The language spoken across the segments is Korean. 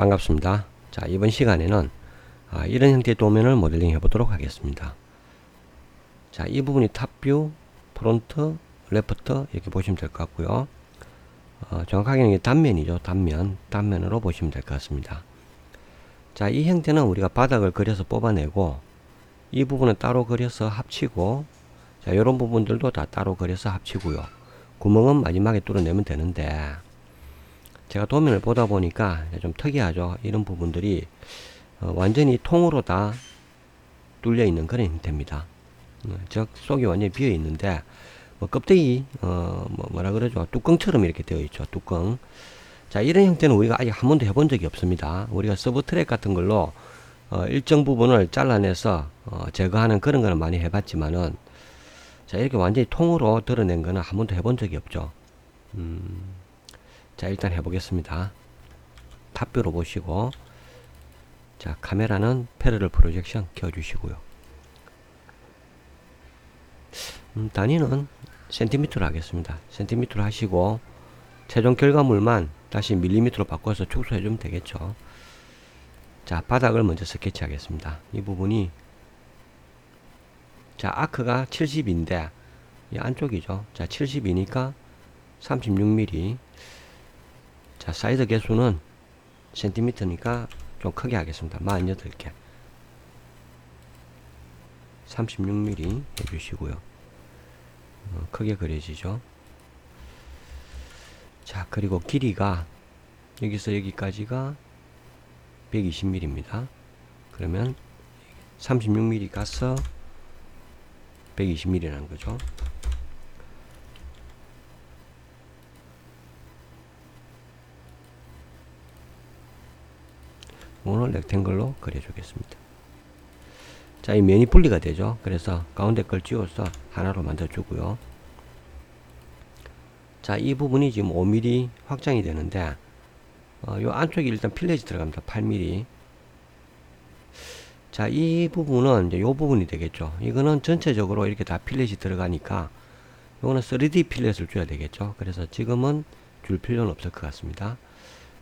반갑습니다. 자, 이번 시간에는 아, 이런 형태의 도면을 모델링 해보도록 하겠습니다. 자, 이 부분이 탑뷰, 프론트, 레프트 이렇게 보시면 될 것 같고요. 어, 정확하게는 이게 단면이죠. 단면, 단면으로 보시면 될 것 같습니다. 자, 이 형태는 우리가 바닥을 그려서 뽑아내고 이 부분은 따로 그려서 합치고 자, 이런 부분들도 다 따로 그려서 합치고요. 구멍은 마지막에 뚫어내면 되는데 제가 도면을 보다 보니까 좀 특이하죠. 이런 부분들이 어, 완전히 통으로 다 뚫려 있는 그런 형태입니다. 어, 즉 속이 완전히 비어 있는데 뭐 껍데기 어, 뭐 뭐라 그러죠? 뚜껑처럼 이렇게 되어 있죠 뚜껑. 자 이런 형태는 우리가 아직 한 번도 해본 적이 없습니다. 우리가 서브 트랙 같은 걸로 어, 일정 부분을 잘라내서 어, 제거하는 그런 거는 많이 해봤지만은 자 이렇게 완전히 통으로 드러낸 거는 한 번도 해본 적이 없죠. 음, 자 일단 해보겠습니다. 탑뷰로 보시고 자 카메라는 패러럴 프로젝션 켜주시고요. 음, 단위는 센티미터로 하겠습니다. 센티미터로 하시고 최종 결과물만 다시 밀리미터로 바꿔서 축소해 주면 되겠죠. 자 바닥을 먼저 스케치 하겠습니다. 이 부분이 자 아크가 70인데 이 안쪽이죠. 자 70이니까 36mm 자 사이드 개수는 센티미터니까 좀 크게 하겠습니다. 48개. 36mm 해주시고요. 어, 크게 그려지죠? 자 그리고 길이가 여기서 여기까지가 120mm입니다. 그러면 36mm 가서 120mm라는 거죠 오늘 렉탱글로 그려주겠습니다. 자, 이 면이 분리가 되죠. 그래서 가운데 걸 지워서 하나로 만들어주고요. 자, 이 부분이 지금 5mm 확장이 되는데, 어, 요 안쪽에 일단 필렛이 들어갑니다. 8mm. 자, 이 부분은 이제 요 부분이 되겠죠. 이거는 전체적으로 이렇게 다 필렛이 들어가니까, 요거는 3D 필렛을 줘야 되겠죠. 그래서 지금은 줄 필요는 없을 것 같습니다.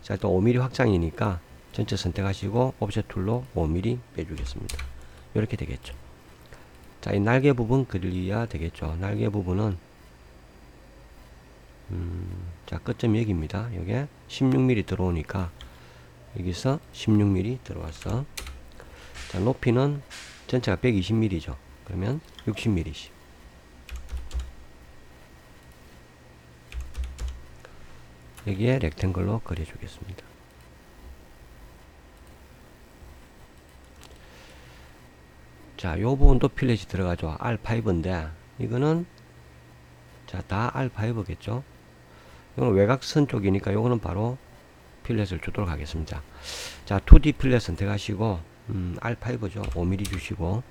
자, 또 5mm 확장이니까, 전체 선택하시고 옵셋 툴로 5mm 빼주겠습니다. 이렇게 되겠죠. 자, 이 날개 부분 그려야 되겠죠. 날개 부분은 음, 자, 끝점이 여기입니다. 여기에 16mm 들어오니까 여기서 16mm 들어왔어. 자, 높이는 전체가 120mm죠. 그러면 60mm씩. 여기에 렉탱글로 그려주겠습니다. 자, 요 부분도 필렛이 들어가죠. R5인데, 이거는, 자, 다 R5겠죠. 이거는 외곽선 쪽이니까 요거는 바로 필렛을 주도록 하겠습니다. 자, 2D 필렛 선택하시고, 음, R5죠. 5mm 주시고,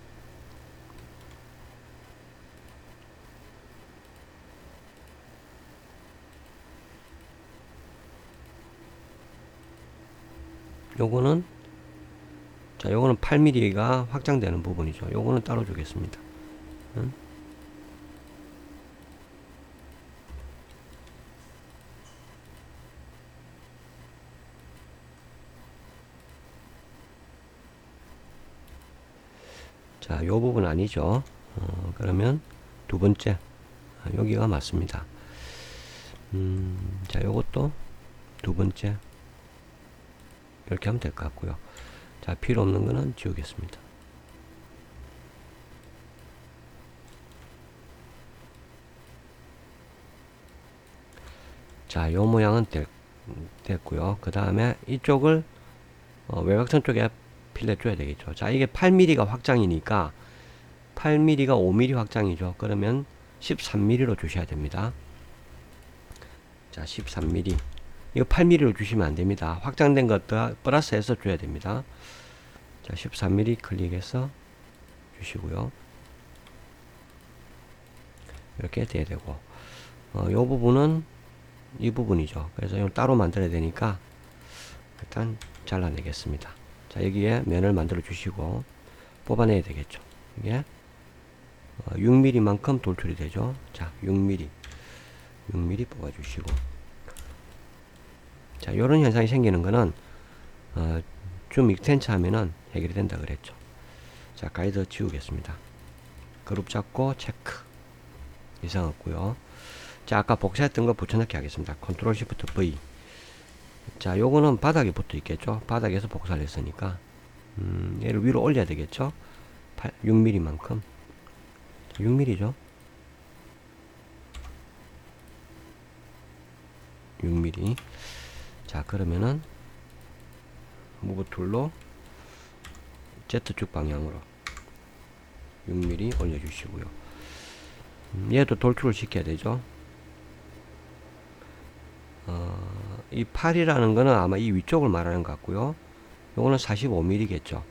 요거는 자, 요거는 8mm가 확장되는 부분이죠. 요거는 따로 주겠습니다. 응? 자, 요 부분 아니죠. 어, 그러면 두 번째. 아, 여기가 맞습니다. 음, 자, 요것도 두 번째. 이렇게 하면 될 것 같고요. 자, 필요 없는 거는 지우겠습니다. 자, 요 모양은 될, 됐고요. 그 다음에 이쪽을 어, 외곽선 쪽에 필렛 줘야 되겠죠. 자, 이게 8mm가 확장이니까 8mm가 5mm 확장이죠. 그러면 13mm로 주셔야 됩니다. 자, 13mm. 이거 8mm로 주시면 안 됩니다. 확장된 것도 플러스해서 줘야 됩니다. 자, 13mm 클릭해서 주시고요. 이렇게 돼야 되고, 어, 요 부분은 이 부분이죠. 그래서 이걸 따로 만들어야 되니까 일단 잘라내겠습니다. 자, 여기에 면을 만들어 주시고 뽑아내야 되겠죠. 이게 어, 6mm만큼 돌출이 되죠. 자, 6mm. 6mm 뽑아 주시고 자, 요런 현상이 생기는 거는 어, 줌 익스텐처 하면은 해결이 된다 그랬죠. 자, 가이드 지우겠습니다. 그룹 잡고 체크. 이상 없고요. 자, 아까 복사했던 거 붙여넣기 하겠습니다. 컨트롤 시프트 V. 자, 요거는 바닥에 붙어 있겠죠. 바닥에서 복사를 했으니까. 음, 얘를 위로 올려야 되겠죠. 8, 6mm만큼. 6mm죠. 6mm. 자, 그러면은 무브 툴로 Z축 방향으로 6mm 올려주시고요. 음, 얘도 돌출을 시켜야 되죠. 어, 이 8이라는 거는 아마 이 위쪽을 말하는 것 같고요. 요거는 45mm겠죠.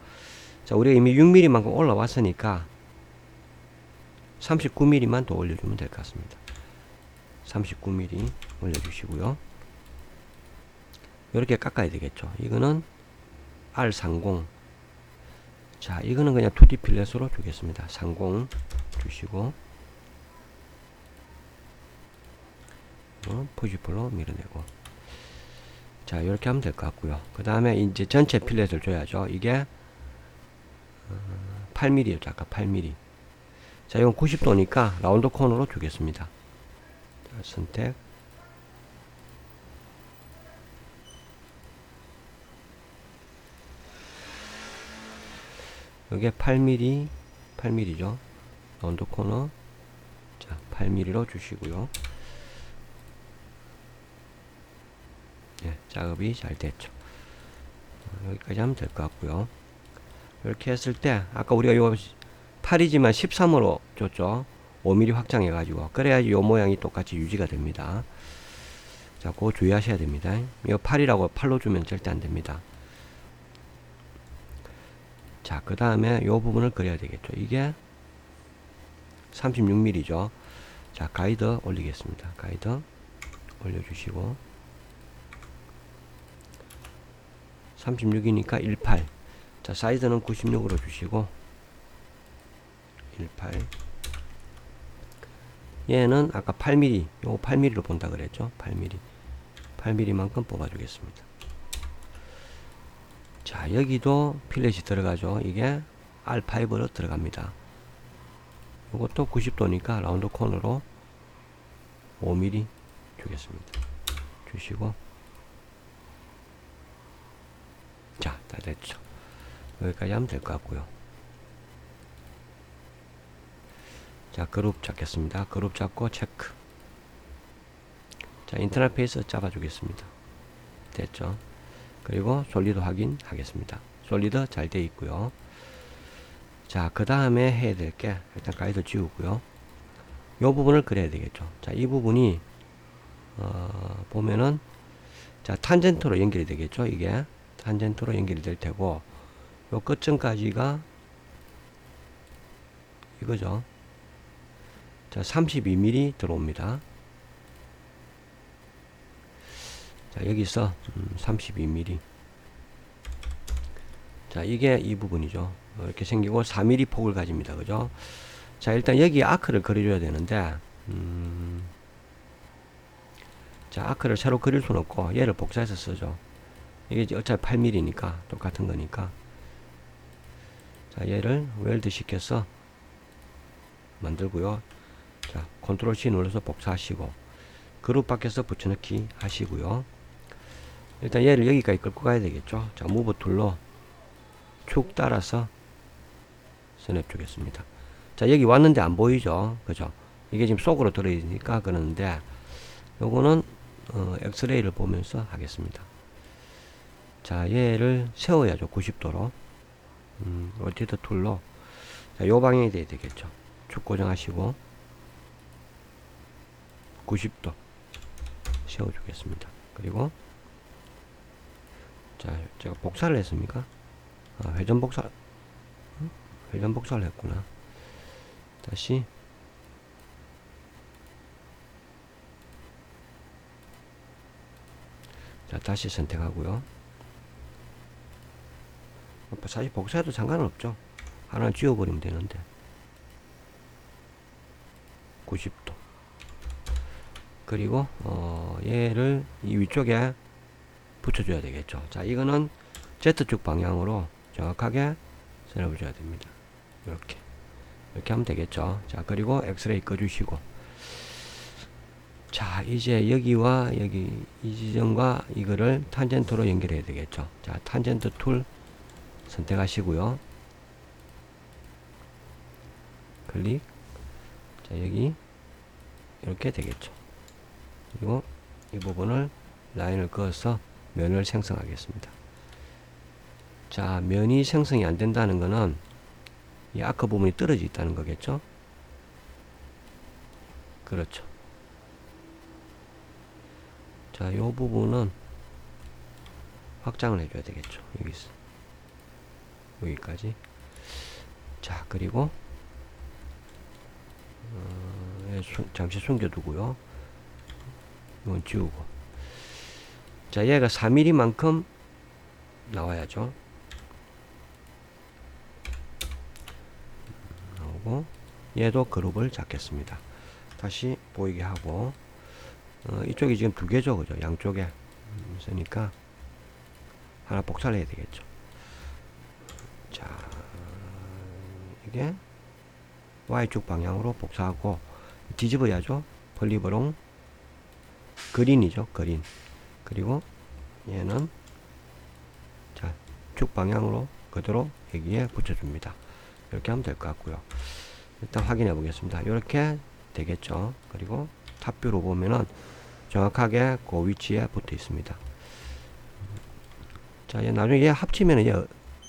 자, 우리가 이미 6mm만큼 올라왔으니까 39mm만 더 올려주면 될 것 같습니다. 39mm 올려주시고요. 이렇게 깎아야 되겠죠. 이거는 R30. 자, 이거는 그냥 2D 필렛으로 주겠습니다. 30 주시고, 어, 포지플로 밀어내고. 자, 이렇게 하면 될 것 같고요. 그 다음에 이제 전체 필렛을 줘야죠. 이게 어, 8mm였죠. 아까 8mm. 자, 이건 90도니까 라운드 코너로 주겠습니다. 자, 선택. 여기에 8mm, 8mm죠. 라운드 코너. 자, 8mm로 주시고요. 예, 작업이 잘 됐죠. 어, 여기까지 하면 될 것 같고요. 이렇게 했을 때 아까 우리가 요 8이지만 13으로 줬죠. 5mm 확장해 가지고 그래야지 요 모양이 똑같이 유지가 됩니다. 자, 그거 주의하셔야 됩니다. 이거 8이라고 8로 주면 절대 안 됩니다. 자, 그 다음에 요 부분을 그려야 되겠죠. 이게 36mm죠. 자, 가이드 올리겠습니다. 가이드 올려주시고 36이니까 18. 자, 사이즈는 96으로 주시고 18. 얘는 아까 8mm, 요거 8mm로 본다 그랬죠? 8mm. 8mm만큼 뽑아 주겠습니다. 자, 여기도 필렛이 들어가죠. 이게 R5로 들어갑니다. 이것도 90도니까 라운드 코너로 5mm 주겠습니다. 주시고 자, 다 됐죠. 여기까지 하면 될 것 같고요. 자, 그룹 잡겠습니다. 그룹 잡고 체크. 자, 인터넷 페이스 잡아 주겠습니다. 됐죠. 그리고 솔리드 확인하겠습니다. 솔리드 잘 돼 있고요. 자, 그 다음에 해야 될 게 일단 가이드 지우고요. 요 부분을 그려야 되겠죠. 자, 이 부분이 어, 보면은 자, 탄젠트로 연결이 되겠죠. 이게 탄젠트로 연결이 될 테고 요 끝점까지가 이거죠. 자, 32mm 들어옵니다. 자, 여기서 음, 32mm. 자, 이게 이 부분이죠. 어, 이렇게 생기고 4mm 폭을 가집니다. 그죠? 자, 일단 여기 아크를 그려줘야 되는데, 음, 자, 아크를 새로 그릴 수는 없고, 얘를 복사해서 쓰죠. 이게 어차피 8mm니까, 똑같은 거니까. 자, 얘를 웰드 시켜서 만들고요. 자, 컨트롤 C 눌러서 복사하시고, 그룹 밖에서 붙여넣기 하시고요. 일단 얘를 여기까지 끌고 가야 되겠죠. 자, 무브 툴로 축 따라서 스냅 주겠습니다. 자, 여기 왔는데 안 보이죠. 그죠? 이게 지금 속으로 들어있으니까 그러는데, 요거는, 어, 엑스레이를 보면서 하겠습니다. 자, 얘를 세워야죠. 90도로. 음, 로테이터 툴로. 자, 요 방향이 돼야 되겠죠. 축 고정하시고, 90도 세워주겠습니다. 그리고, 자, 제가 복사를 했습니까? 아, 회전 복사, 어? 회전 복사를 했구나. 다시, 자, 다시 선택하고요. 뭐 사실 복사해도 상관은 없죠. 하나 지워버리면 되는데. 90도. 그리고, 어, 얘를 이 위쪽에 붙여줘야 되겠죠. 자, 이거는 Z축 방향으로 정확하게 선을 줘야 됩니다. 이렇게 이렇게 하면 되겠죠. 자 그리고 엑스레이 꺼주시고 자 이제 여기와 여기 이 지점과 이거를 탄젠트로 연결해야 되겠죠. 자 탄젠트 툴 선택하시고요. 클릭 자 여기 이렇게 되겠죠. 그리고 이 부분을 라인을 그어서 면을 생성하겠습니다. 자, 면이 생성이 안 된다는 것은 이 아크 부분이 떨어져 있다는 거겠죠? 그렇죠. 자, 요 부분은 확장을 해줘야 되겠죠. 여기 있어. 여기까지. 자, 그리고 어, 예, 숨- 잠시 숨겨두고요. 이건 지우고. 자, 얘가 4mm만큼 나와야죠. 나오고, 얘도 그룹을 잡겠습니다. 다시 보이게 하고, 어, 이쪽이 지금 두 개죠, 그죠? 양쪽에. 음, 있으니까, 하나 복사를 해야 되겠죠. 자, 이게 Y축 방향으로 복사하고, 뒤집어야죠. 폴리브롱, 그린이죠, 그린. 그리고 얘는 자, 쭉 방향으로 그대로 여기에 붙여줍니다. 이렇게 하면 될 것 같고요. 일단 확인해 보겠습니다. 이렇게 되겠죠. 그리고 탑뷰로 보면은 정확하게 그 위치에 붙어 있습니다. 자, 얘 나중에 얘 합치면 얘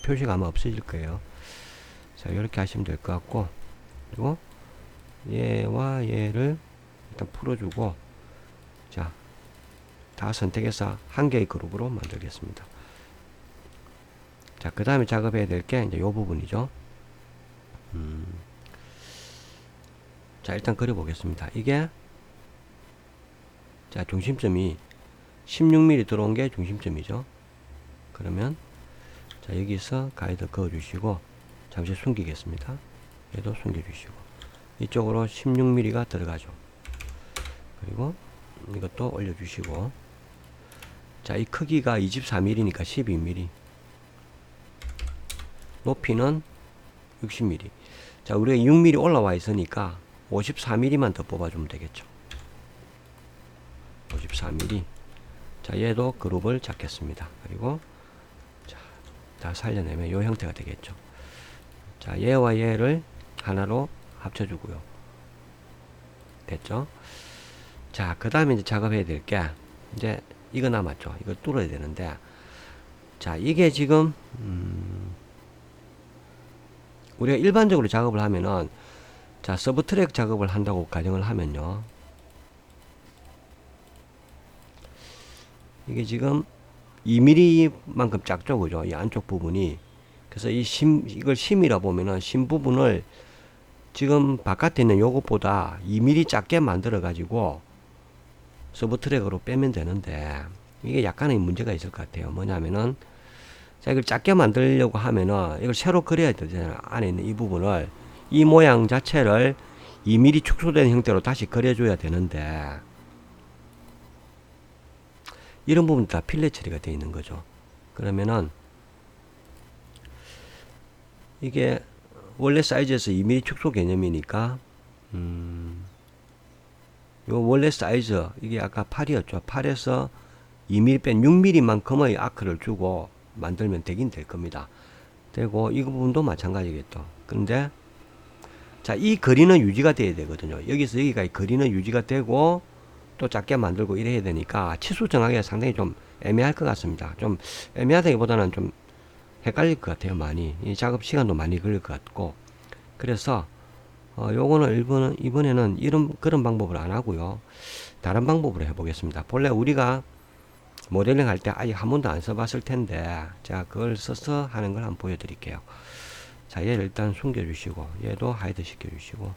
표시가 아마 없어질 거예요. 자, 이렇게 하시면 될 것 같고, 그리고 얘와 얘를 일단 풀어주고, 자, 다 선택해서 한 개의 그룹으로 만들겠습니다. 자, 그 다음에 작업해야 될 게 이제 요 부분이죠. 음. 자, 일단 그려보겠습니다. 이게, 자, 중심점이 16mm 들어온 게 중심점이죠. 그러면, 자, 여기서 가이드 그어주시고, 잠시 숨기겠습니다. 얘도 숨겨주시고, 이쪽으로 16mm가 들어가죠. 그리고, 이것도 올려주시고, 자, 이 크기가 24mm니까 12mm. 높이는 60mm. 자, 우리가 6mm 올라와 있으니까 54mm만 더 뽑아주면 되겠죠. 54mm. 자, 얘도 그룹을 잡겠습니다. 그리고, 자, 다 살려내면 이 형태가 되겠죠. 자, 얘와 얘를 하나로 합쳐주고요. 됐죠? 자, 그 다음에 이제 작업해야 될 게, 이제 이거 남았죠. 이거 뚫어야 되는데, 자, 이게 지금, 음, 우리가 일반적으로 작업을 하면은, 자, 서브 트랙 작업을 한다고 가정을 하면요. 이게 지금 2mm만큼 작죠, 그죠? 이 안쪽 부분이. 그래서 이 심, 이걸 심이라 보면은 심 부분을 지금 바깥에 있는 요것보다 2mm 작게 만들어 가지고 서브 트랙으로 빼면 되는데 이게 약간의 문제가 있을 것 같아요. 뭐냐면은 자 이걸 작게 만들려고 하면은 이걸 새로 그려야 되잖아요. 안에 있는 이 부분을 이 모양 자체를 2mm 축소된 형태로 다시 그려줘야 되는데 이런 부분 다 필렛 처리가 되어 있는 거죠. 그러면은 이게 원래 사이즈에서 2mm 축소 개념이니까 음, 요 원래 사이즈 이게 아까 8이었죠. 8에서 2mm 뺀 6mm만큼의 아크를 주고 만들면 되긴 될 겁니다. 되고 이 부분도 마찬가지겠죠. 근데 자, 이 거리는 유지가 돼야 되거든요. 여기서 여기가 거리는 유지가 되고 또 작게 만들고 이래야 되니까 치수 정하기가 상당히 좀 애매할 것 같습니다. 좀 애매하다기보다는 좀 헷갈릴 것 같아요. 많이 이 작업 시간도 많이 걸릴 것 같고 그래서 어, 요거는 일본은 이번에는 이런 그런 방법을 안 하고요. 다른 방법으로 해보겠습니다. 본래 우리가 모델링 할 때 아직 한 번도 안 써봤을 텐데 제가 그걸 써서 하는 걸 한번 보여드릴게요. 자, 얘를 일단 숨겨주시고 얘도 하이드 시켜주시고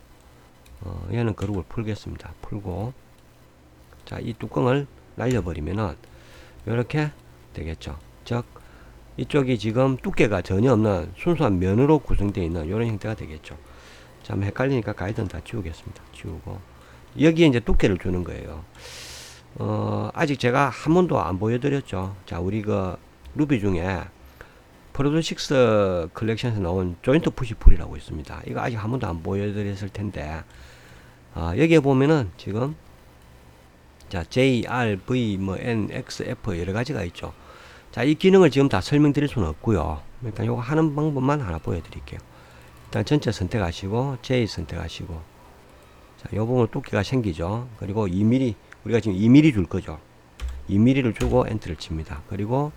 어, 얘는 그룹을 풀겠습니다. 풀고 자, 이 뚜껑을 날려버리면은 이렇게 되겠죠. 즉 이쪽이 지금 두께가 전혀 없는 순수한 면으로 구성되어 있는 이런 형태가 되겠죠. 참 헷갈리니까 가이드는 다 지우겠습니다. 지우고 여기에 이제 두께를 주는 거예요. 어, 아직 제가 한 번도 안 보여드렸죠. 자, 우리 그 루비 중에 프로듀식스 컬렉션에서 나온 조인트 푸시풀이라고 있습니다. 이거 아직 한 번도 안 보여드렸을 텐데 아, 여기에 보면은 지금 자 J, R, V, 뭐 N, X, F 여러 가지가 있죠. 자, 이 기능을 지금 다 설명드릴 수는 없고요. 일단 요거 하는 방법만 하나 보여드릴게요. 일단 전체 선택하시고 J 선택하시고 자, 요 부분 두께가 생기죠. 그리고 2mm 우리가 지금 2mm 줄 거죠. 2mm를 주고 엔터를 칩니다. 그리고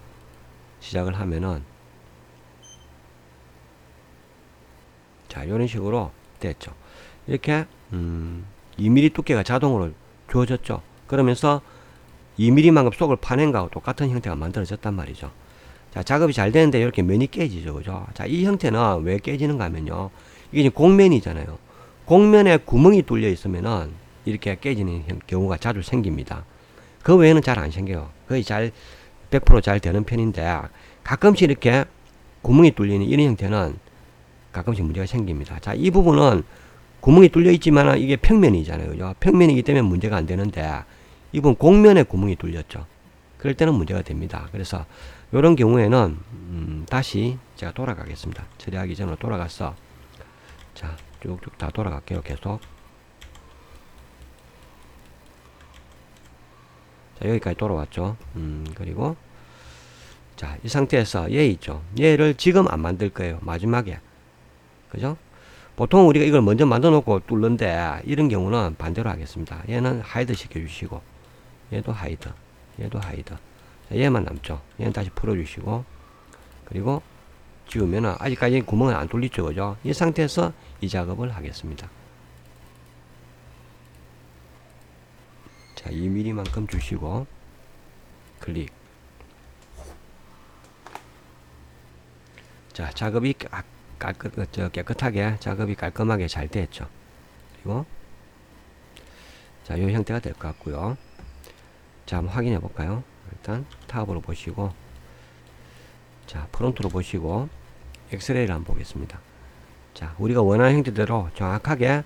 시작을 하면은 자, 이런 식으로 됐죠. 이렇게 음, 2mm 두께가 자동으로 주어졌죠. 그러면서 2mm만큼 속을 파낸 거하고 똑같은 형태가 만들어졌단 말이죠. 자, 작업이 잘 되는데 이렇게 면이 깨지죠. 그죠? 자, 이 형태는 왜 깨지는가 하면요. 이게 지금 곡면이잖아요. 곡면에 구멍이 뚫려 있으면은 이렇게 깨지는 형- 경우가 자주 생깁니다. 그 외에는 잘 안 생겨요. 거의 잘, 100%잘 되는 편인데 가끔씩 이렇게 구멍이 뚫리는 이런 형태는 가끔씩 문제가 생깁니다. 자, 이 부분은 구멍이 뚫려 있지만 이게 평면이잖아요. 그죠? 평면이기 때문에 문제가 안 되는데 이 부분 곡면에 구멍이 뚫렸죠. 그럴 때는 문제가 됩니다. 그래서 이런 경우에는 음, 다시 제가 돌아가겠습니다. 처리하기 전으로 돌아가서 자 쭉쭉 다 돌아갈게요. 계속 자 여기까지 돌아왔죠. 음, 그리고 자 이 상태에서 얘 있죠. 얘를 지금 안 만들 거예요. 마지막에 그죠? 보통 우리가 이걸 먼저 만들어 놓고 뚫는데 이런 경우는 반대로 하겠습니다. 얘는 하이드 시켜 주시고 얘도 하이드 얘도 하이드 자, 얘만 남죠. 얘는 다시 풀어주시고 그리고 지우면은 아직까지 구멍은 안 뚫리죠, 그죠? 이 상태에서 이 작업을 하겠습니다. 자, 2mm만큼 주시고 클릭. 자, 작업이 어, 저 깨끗하게 작업이 깔끔하게 잘 됐죠. 그리고 자, 요 형태가 될 것 같고요. 자, 한번 확인해 볼까요? 일단 탑으로 보시고 자, 프론트로 보시고 엑스레이를 한번 보겠습니다. 자, 우리가 원하는 형태대로 정확하게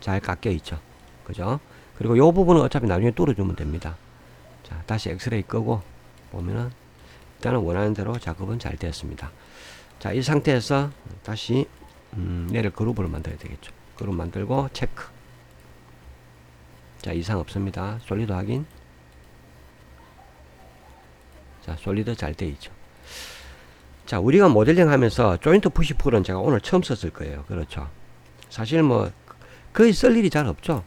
잘 깎여 있죠. 그죠? 그리고 요 부분은 어차피 나중에 뚫어주면 됩니다. 자, 다시 엑스레이 끄고 보면은 일단은 원하는 대로 작업은 잘 되었습니다. 자, 이 상태에서 다시 음, 얘를 그룹으로 만들어야 되겠죠. 그룹 만들고 체크. 자, 이상 없습니다. 솔리드 확인. 자, 솔리드 잘 돼 있죠. 자, 우리가 모델링 하면서 조인트 푸시 풀은 제가 오늘 처음 썼을 거예요. 그렇죠. 사실 뭐 거의 쓸 일이 잘 없죠.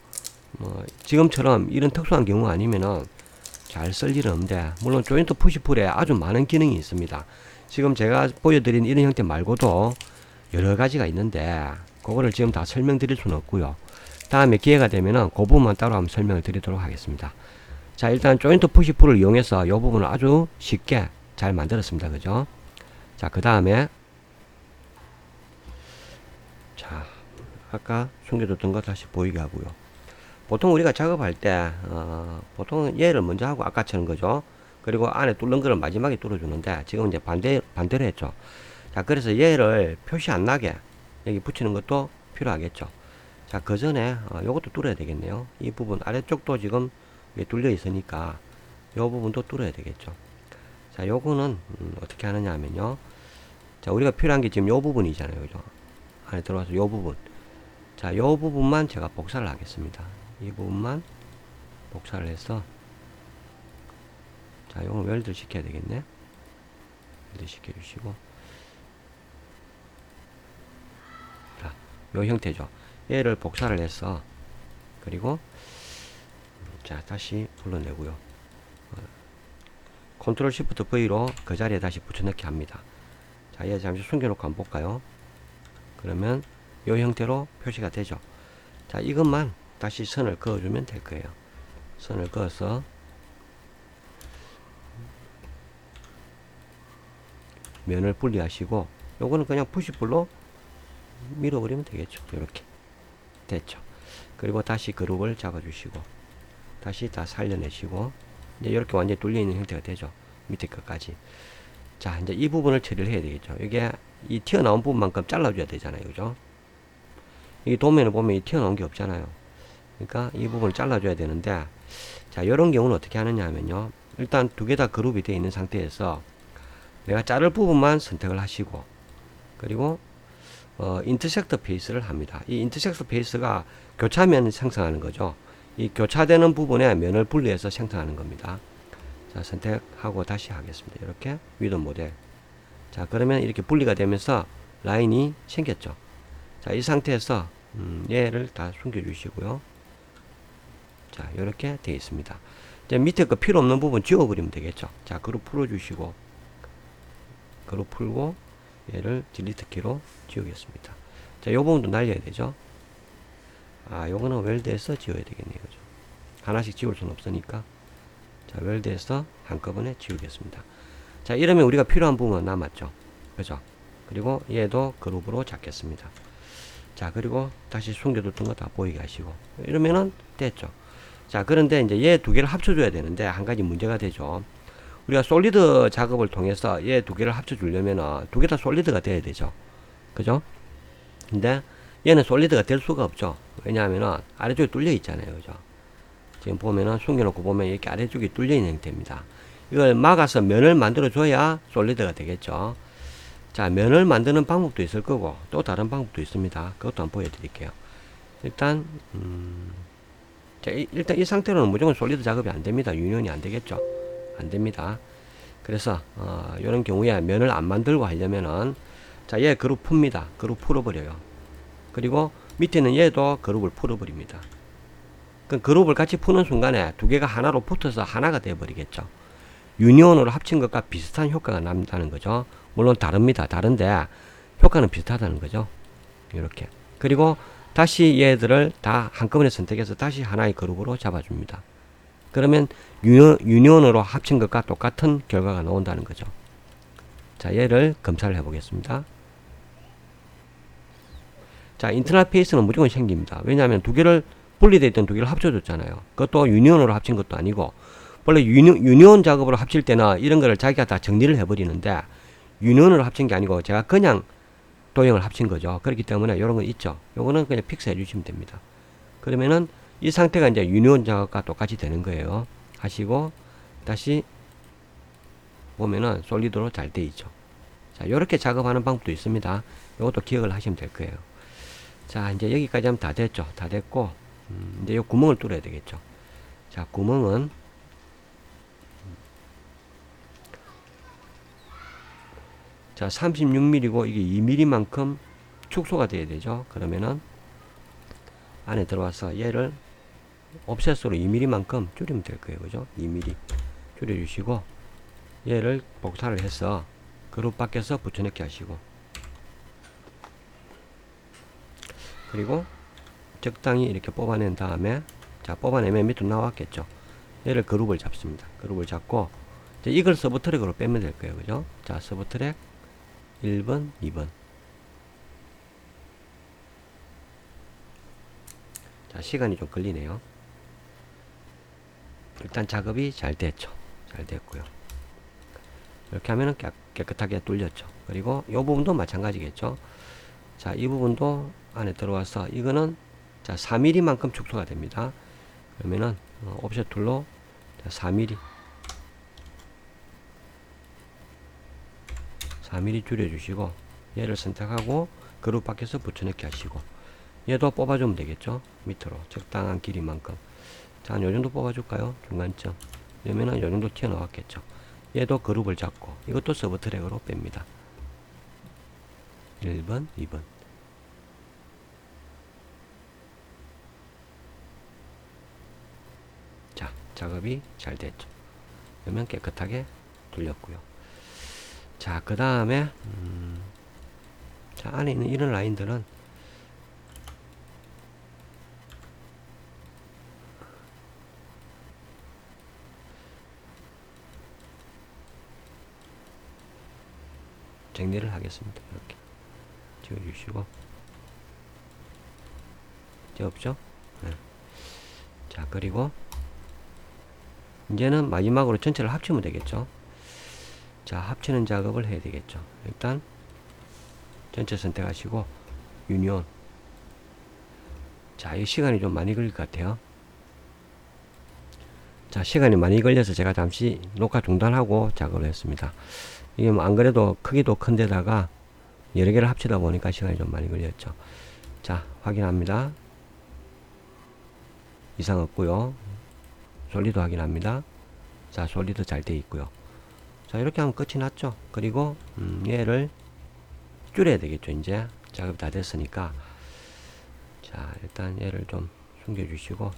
뭐 지금처럼 이런 특수한 경우 아니면은 잘 쓸 일은 없는데 물론 조인트 푸시 풀에 아주 많은 기능이 있습니다. 지금 제가 보여드린 이런 형태 말고도 여러 가지가 있는데 그거를 지금 다 설명드릴 수는 없고요. 다음에 기회가 되면은 그 부분만 따로 한번 설명을 드리도록 하겠습니다. 자 일단 조인트 푸시 풀을 이용해서 이 부분을 아주 쉽게 잘 만들었습니다. 그죠? 자, 그 다음에 자, 아까 숨겨뒀던 거 다시 보이게 하고요. 보통 우리가 작업할 때 어, 보통 얘를 먼저 하고 아까처럼 거죠. 그리고 안에 뚫는 거를 마지막에 뚫어주는데 지금 이제 반대 반대로 했죠. 자, 그래서 얘를 표시 안 나게 여기 붙이는 것도 필요하겠죠. 자, 그 전에 어, 요것도 뚫어야 되겠네요. 이 부분 아래쪽도 지금 이게 뚫려 있으니까 요 부분도 뚫어야 되겠죠. 자, 요거는 음, 어떻게 하느냐 하면요. 자, 우리가 필요한 게 지금 요 부분이잖아요. 그죠? 안에 들어가서 요 부분. 자, 요 부분만 제가 복사를 하겠습니다. 이 부분만 복사를 해서 자, 요건 웰드 시켜야 되겠네. 웰드 시켜 주시고 자, 요 형태죠. 얘를 복사를 해서 그리고 자, 다시 불러내고요. 컨트롤 시프트 V로 그 자리에 다시 붙여넣기 합니다. 자, 얘 잠시 숨겨놓고 한번 볼까요? 그러면 이 형태로 표시가 되죠. 자, 이것만 다시 선을 그어주면 될 거예요. 선을 그어서 면을 분리하시고 요거는 그냥 푸시풀로 밀어버리면 되겠죠. 이렇게 됐죠. 그리고 다시 그룹을 잡아주시고 다시 다 살려내시고 이제 이렇게 완전히 뚫려 있는 형태가 되죠. 밑에 끝까지. 자, 이제 이 부분을 처리를 해야 되겠죠. 이게 이 튀어나온 부분만큼 잘라줘야 되잖아요. 그죠? 이 도면을 보면 이 튀어나온 게 없잖아요. 그러니까 이 부분을 잘라줘야 되는데, 자, 이런 경우는 어떻게 하느냐 하면요. 일단 두 개 다 그룹이 되어 있는 상태에서 내가 자를 부분만 선택을 하시고 그리고 어, 인터섹터 페이스를 합니다. 이 인터섹터 페이스가 교차면 생성하는 거죠. 이 교차되는 부분에 면을 분리해서 생성하는 겁니다. 자, 선택하고 다시 하겠습니다. 이렇게 위드 모델. 자, 그러면 이렇게 분리가 되면서 라인이 생겼죠. 자, 이 상태에서 음, 얘를 다 숨겨 주시고요. 자, 이렇게 되어 있습니다. 이제 밑에 거 필요 없는 부분 지워 버리면 되겠죠. 자, 그룹 풀어 주시고, 그룹 풀고, 얘를 딜리트 키로 지우겠습니다. 자, 요 부분도 날려야 되죠. 아, 요거는 웰드에서 지워야 되겠네요. 그죠? 하나씩 지울 수는 없으니까. 자, 웰드에서 한꺼번에 지우겠습니다. 자, 이러면 우리가 필요한 부분은 남았죠. 그죠? 그리고 얘도 그룹으로 잡겠습니다. 자, 그리고 다시 숨겨뒀던 거 다 보이게 하시고. 이러면은 됐죠. 자, 그런데 이제 얘 두 개를 합쳐줘야 되는데 한 가지 문제가 되죠. 우리가 솔리드 작업을 통해서 얘 두 개를 합쳐주려면은 두 개 다 솔리드가 돼야 되죠. 그죠? 근데 얘는 솔리드가 될 수가 없죠. 왜냐하면은 아래쪽에 뚫려 있잖아요. 그죠? 지금 보면은 숨겨놓고 보면 이렇게 아래쪽이 뚫려 있는 형태입니다. 이걸 막아서 면을 만들어줘야 솔리드가 되겠죠. 자, 면을 만드는 방법도 있을 거고 또 다른 방법도 있습니다. 그것도 한번 보여드릴게요. 일단 음, 자, 이- 일단 이 상태로는 무조건 솔리드 작업이 안 됩니다. 유연이 안 되겠죠. 안 됩니다. 그래서 어, 이런 경우에 면을 안 만들고 하려면은 자, 얘 그룹 풉니다. 그룹 풀어버려요. 그리고 밑에는 얘도 그룹을 풀어버립니다. 그 그룹을 같이 푸는 순간에 두 개가 하나로 붙어서 하나가 되어버리겠죠. 유니온으로 합친 것과 비슷한 효과가 난다는 거죠. 물론 다릅니다. 다른데 효과는 비슷하다는 거죠. 이렇게. 그리고 다시 얘들을 다 한꺼번에 선택해서 다시 하나의 그룹으로 잡아줍니다. 그러면 유니온, 유니온으로 합친 것과 똑같은 결과가 나온다는 거죠. 자, 얘를 검사를 해보겠습니다. 자, 인터넷 페이스는 무조건 생깁니다. 왜냐하면 두 개를 분리되어 있던 두 개를 합쳐줬잖아요. 그것도 유니온으로 합친 것도 아니고, 원래 유니, 유니온 작업으로 합칠 때는 이런 거를 자기가 다 정리를 해버리는데, 유니온으로 합친 게 아니고, 제가 그냥 도형을 합친 거죠. 그렇기 때문에 이런 건 있죠. 요거는 그냥 픽스 해 주시면 됩니다. 그러면은 이 상태가 이제 유니온 작업과 똑같이 되는 거예요. 하시고, 다시 보면은 솔리드로 잘 돼 있죠. 자, 요렇게 작업하는 방법도 있습니다. 요것도 기억을 하시면 될 거예요. 자, 이제 여기까지 하면 다 됐죠. 다 됐고, 음, 이제 요 구멍을 뚫어야 되겠죠. 자, 구멍은, 자, 36mm고 이게 2mm만큼 축소가 돼야 되죠. 그러면은 안에 들어와서 얘를 옵셋으로 2mm만큼 줄이면 될 거예요. 그죠? 2mm 줄여주시고 얘를 복사를 해서 그룹 밖에서 붙여넣기 하시고 그리고 적당히 이렇게 뽑아낸 다음에 자 뽑아내면 밑으로 나왔겠죠. 얘를 그룹을 잡습니다. 그룹을 잡고 이제 이걸 서브 트랙으로 빼면 될 거예요. 그죠? 자 서브 트랙 1번 2번. 자 시간이 좀 걸리네요. 일단 작업이 잘 됐죠. 잘 됐고요. 이렇게 하면은 깨- 깨끗하게 뚫렸죠. 그리고 이 부분도 마찬가지겠죠. 자 이 부분도 안에 들어와서 이거는 자 4mm만큼 축소가 됩니다 그러면은 어, 옵셋 툴로 자, 4mm 4mm 줄여주시고 얘를 선택하고 그룹 밖에서 붙여넣기 하시고 얘도 뽑아주면 되겠죠 밑으로 적당한 길이만큼 자, 한 요정도 뽑아줄까요? 중간점. 그러면은 요정도 튀어나왔겠죠. 얘도 그룹을 잡고, 이것도 서브 트랙으로 뺍니다. 1번, 2번. 자, 작업이 잘 됐죠. 그러면 깨끗하게 뚫렸고요. 자, 그 다음에, 음, 자, 안에 있는 이런 라인들은 정리를 하겠습니다. 이렇게 지워주시고 이제 없죠? 네. 자 그리고 이제는 마지막으로 전체를 합치면 되겠죠? 자 합치는 작업을 해야 되겠죠. 일단 전체 선택하시고 유니온 자 이 시간이 좀 많이 걸릴 것 같아요. 자 시간이 많이 걸려서 제가 잠시 녹화 중단하고 작업을 했습니다. 이게 뭐 안 그래도 크기도 큰데다가 여러 개를 합치다 보니까 시간이 좀 많이 걸렸죠. 자, 확인합니다. 이상 없고요. 솔리드 확인합니다. 자, 솔리드 잘 돼 있고요. 자, 이렇게 하면 끝이 났죠. 그리고 음, 얘를 줄여야 되겠죠. 이제 작업이 다 됐으니까. 자, 일단 얘를 좀 숨겨 주시고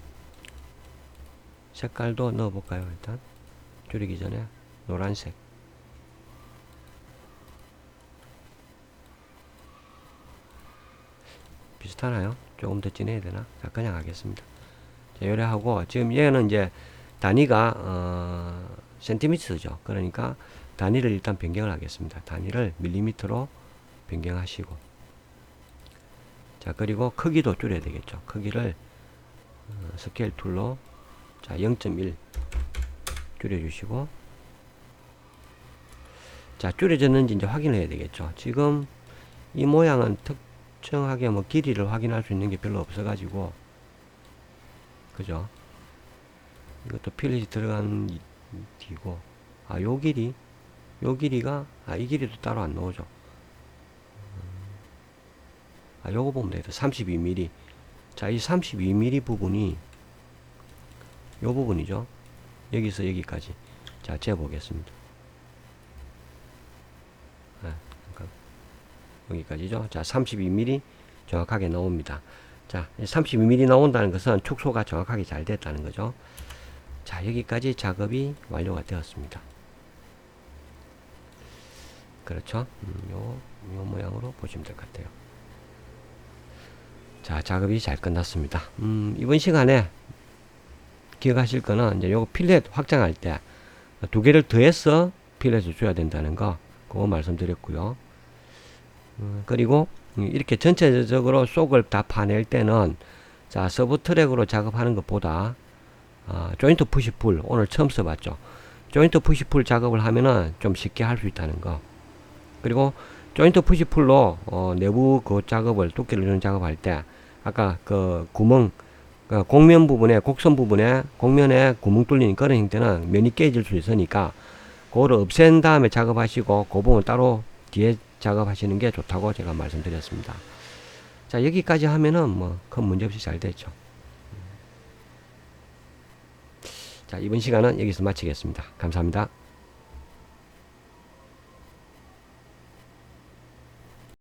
색깔도 넣어 볼까요? 일단 줄이기 전에 노란색 비슷하나요? 조금 더 진해야 되나? 자, 그냥 하겠습니다. 자, 요래 하고 지금 얘는 이제 단위가 어, 센티미터죠. 그러니까 단위를 일단 변경을 하겠습니다. 단위를 밀리미터로 변경하시고 자 그리고 크기도 줄여야 되겠죠. 크기를 어, 스케일 툴로 자 0.1 줄여주시고 자 줄여졌는지 이제 확인을 해야 되겠죠. 지금 이 모양은 특정하게 뭐 길이를 확인할 수 있는 게 별로 없어가지고 그죠? 이것도 필릿이 들어간 이- 뒤고. 아 요 길이 요 길이가 아 이 길이도 따로 안 나오죠 음. 아 요거 보면 되겠다. 32mm 자이 32mm 부분이 요 부분이죠. 여기서 여기까지. 자 재보겠습니다. 아. 여기까지죠. 자 32mm 정확하게 나옵니다 자 32mm 나온다는 것은 축소가 정확하게 잘 됐다는 거죠. 자 여기까지 작업이 완료가 되었습니다. 그렇죠? 음, 요, 요 모양으로 보시면 될 것 같아요. 자 작업이 잘 끝났습니다. 음, 이번 시간에 기억하실 거는 이제 요거 필렛 확장할 때 두 개를 더해서 필렛을 줘야 된다는 거 그거 말씀드렸고요. 음, 그리고 음, 이렇게 전체적으로 속을 다 파낼 때는 자 서브 트랙으로 작업하는 것보다 아, 조인트 푸시풀 오늘 처음 써봤죠. 조인트 푸시풀 작업을 하면은 좀 쉽게 할 수 있다는 거. 그리고 조인트 푸시풀로 어, 내부 그 작업을 두께를 주는 작업할 때 아까 그 구멍 그 곡면 부분에 곡선 부분에 곡면에 구멍 뚫리는 그런 형태는 면이 깨질 수 있으니까 그거를 없앤 다음에 작업하시고 그 부분 따로 뒤에 작업하시는 게 좋다고 제가 말씀드렸습니다. 자 여기까지 하면은 뭐 큰 문제 없이 잘 됐죠. 자, 이번 시간은 여기서 마치겠습니다. 감사합니다.